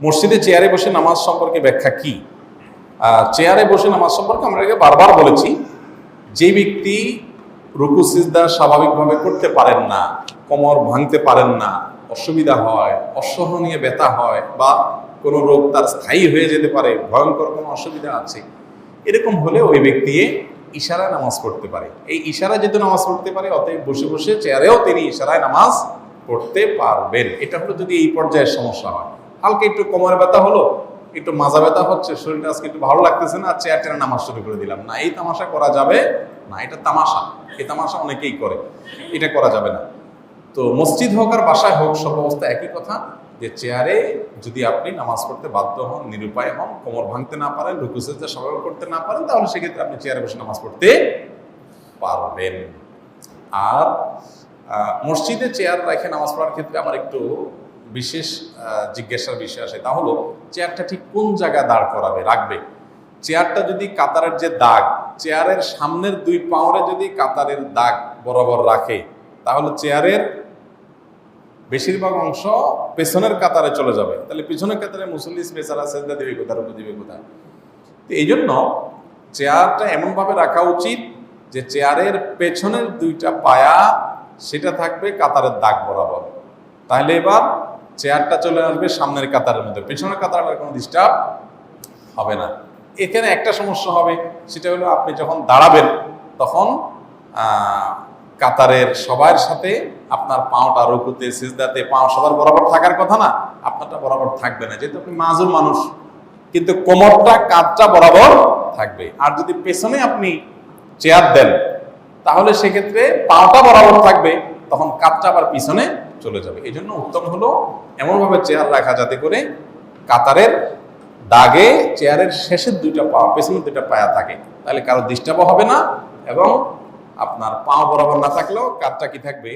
মসজিদে চেয়ারে বসে নামাজ সম্পর্কে ব্যাখ্যা কি? চেয়ারে বসে নামাজ সম্পর্কে আমরা বারবার বলেছি, যে ব্যক্তি রুকু, সিজদা স্বাভাবিকভাবে করতে পারেন না, কোমর ভাঙতে পারেন না, অসুবিধা হয়, অসহনীয় ব্যথা হয় বা কোনো রোগ তার স্থায়ী হয়ে যেতে পারে, ভয়ঙ্কর কোনো অসুবিধা আছে, এরকম হলে ওই ব্যক্তি ইশারায় নামাজ পড়তে পারে। এই ইশারা যেহেতু নামাজ পড়তে পারে, অতএব বসে বসে চেয়ারেও তিনি ইশারায় নামাজ পড়তে পারবেন। এটা হলো যদি এই পর্যায়ের সমস্যা হয়। হালকা একটু কোমরে ব্যথা হলো, একটু মাজা ব্যথা হচ্ছে, শরীরটা আজকে একটু ভালো লাগতেছে না, চেয়ার টেনে নামাজ শুরু করে দিলাম। না, এই তামাশা করা যাবে, না, এটা তামাশা। এই তামাশা অনেকেই করে, এটা করা যাবে না। তো মসজিদ হোক আর বাসায় হোক, সব অবস্থা একই কথা, যে চেয়ারে যদি আপনি নামাজ পড়তে বাধ্য হন, নিরুপায় হন, কোমর ভাঙতে না পারেন রুকুসেজা সবাই করতে না পারেন, তাহলে সেক্ষেত্রে আপনি চেয়ারে বসে নামাজ পড়তে পারবেন। আর মসজিদে চেয়ার রেখে নামাজ পড়ার ক্ষেত্রে আমার একটু বিশেষ জিজ্ঞাসার বিষয় আছে তা হলো চেয়ারটা ঠিক কোন জায়গায় দাঁড় করাবে, রাখবে? চেয়ারটা যদি কাতারের যে দাগ, চেয়ারের সামনের দুই পাওয়ারে যদি কাতারের দাগ বরাবর রাখে, তাহলে চেয়ারের বেশিরভাগ অংশ পেছনের কাতারে চলে যাবে। তাহলে পিছনের কাতারে মুসল্লি বেচারা সেজদা দেবে কোথার উপর দিবে কোথায়? তো এই জন্য চেয়ারটা এমনভাবে রাখা উচিত যে চেয়ারের পেছনের দুইটা পায়া, সেটা থাকবে কাতারের দাগ বরাবর। তাহলে এবার চেয়ারটা চলে আসবে সামনের কাতারের মধ্যে। পেছনের কাতারের আর কোনো ডিস্টার্ব হবে না। এখানে একটা সমস্যা হবে, সেটা হলো আপনি যখন দাঁড়াবেন, তখন কাতারের সবার সাথে আপনার পাওটা রুকুতে, সিজদাতে, পাও সবার বরাবর থাকার কথা না, আপনারটা বরাবর থাকবে না। যেহেতু আপনি মাজুর মানুষ, কিন্তু কোমরটা, কাঁধটা বরাবর থাকবে। আর যদি পেছনে আপনি চেয়ার দেন, তাহলে সেক্ষেত্রে পাওটা বরাবর থাকবে। তখন কাতটা আবার পিছনে চলে যাবে। এই জন্য উত্তম হলো এমনভাবে চেয়ার রাখা যাতে করে কাতারের দাগে চেয়ারের শেষের দুইটা পা, পেছনের দুইটা পায়া থাকে। তাহলে কারও ডিস্টার্বও হবে না এবং আপনার পা বরাবর না থাকলেও কাতটা কি থাকবে?